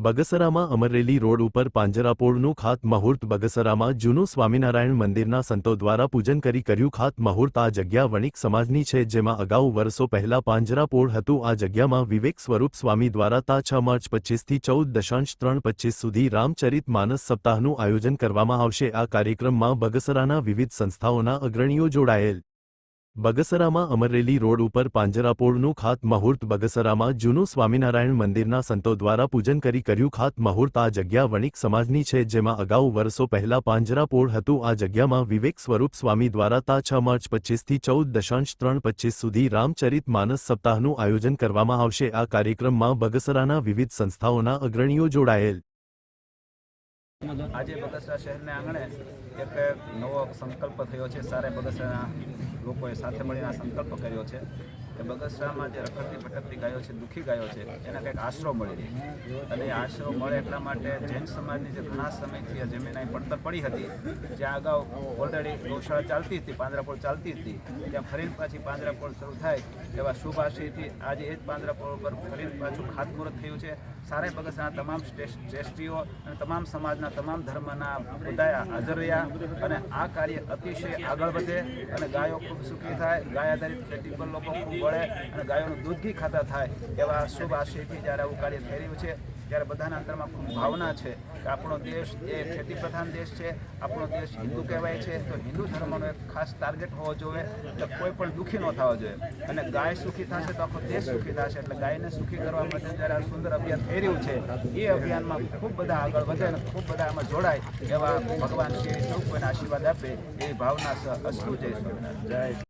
બગસરામાં Amreli road ઉપર પાંજરાપોળનું ખાત ખાતમુહૂર્ત બગસરામાં જૂનું સ્વામિનારાયણ મંદિરના સંતો દ્વારા પૂજન કરી કર્યું ખાત મહુર્ત. આ જગ્યા વણિક સમાજની છે, જેમાં અગાઉ વર્ષો પહેલા પાંજરાપોળ હતું. આ જગ્યામાં વિવેક સ્વરૂપ સ્વામી દ્વારા તા છ માર્ચ પચીસથી ચૌદ દશાંશ ત્રણ પચીસ સુધી રામચરિત માનસ સપ્તાહનું આયોજન કરવામાં આવશે. આ કાર્યક્રમમાં બગસરાના વિવિધ સંસ્થાઓના અગ્રણીઓ જોડાયેલ. બગસરામાં અમરેલી રોડ ઉપર પાંજરાપોળનું ખાત ખાતમુહૂર્ત બગસરામાં જૂનું સ્વામિનારાયણ મંદિરના સંતો દ્વારા પૂજન કરી કર્યું ખાત ખાતમુહૂર્ત આ જગ્યા વણિક સમાજની છે, જેમાં અગાઉ વર્ષો પહેલા પાંજરાપોળ હતું. આ જગ્યામાં વિવેક સ્વરૂપ સ્વામી દ્વારા તા છ માર્ચ પચીસથી ચૌદ દશાંશ ત્રણ પચીસ સુધી રામચરિત માનસ સપ્તાહનું આયોજન કરવામાં આવશે. આ કાર્યક્રમમાં બગસરાના વિવિધ સંસ્થાઓના અગ્રણીઓ જોડાયેલ. આજે બગસરા શહેરને આંગણે એક નવો સંકલ્પ થયો છે. સારા બગસરાના લોકોએ સાથે મળીને આ સંકલ્પ કર્યો છે. કે બગસરામાં જે રખડતી ભટકતી ગાયો છે, દુઃખી ગાયો છે, એને કંઈક આશરો મળી રહે અને એ આશરો મળે એટલા માટે જૈન સમાજની જે ઘણા સમયથી જમીન પડતર પડી હતી જ્યાં અગાઉ ઓલરેડી ગૌશાળા ચાલતી હતી, પાંજરાપોળ ચાલતી હતી, ત્યાં ફરીને પાછી પાંજરાપોળ શરૂ થાય એવા શુભ આશયથી આજે એ જ પાંજરાપોળ ઉપર ફરીને પાછું ખાતમુહૂર્ત થયું છે. સારે બગસરાના તમામ શ્રેષ્ઠ શ્રેષ્ઠીઓ અને તમામ સમાજના તમામ ધર્મના બધાએ હાજર રહ્યા અને આ કાર્ય અતિશય આગળ વધે અને ગાયો ખૂબ સુખી થાય. ગાય આધારિત ખેતી પર લોકો ખૂબ વળે અને ગાયોનું દૂધ ઘી ખાતા થાય એવા શુભ આશયથી જ્યારે આવું કાર્ય થઈ રહ્યું છે, ત્યારે બધાના અંતરમાં ખૂબ ભાવના છે કે આપણો દેશ એ ખેતી પ્રધાન દેશ છે, આપણો દેશ હિન્દુ કહેવાય છે. તો હિન્દુ ધર્મનો એક ખાસ ટાર્ગેટ હોવો જોઈએ કે કોઈ પણ દુઃખી ન થવો જોઈએ. અને ગાય સુખી થશે તો આખો દેશ સુખી થશે. એટલે ગાયને સુખી કરવા માટે જ્યારે આ સુંદર અભિયાન થઈ રહ્યું છે, એ અભિયાનમાં ખૂબ બધા આગળ વધે અને ખૂબ બધા આમાં જોડાય એવા ભગવાન શ્રી સૌ કોઈને આશીર્વાદ આપે એવી ભાવના અસ્તુ જય સ્વામિનારાયણ. જય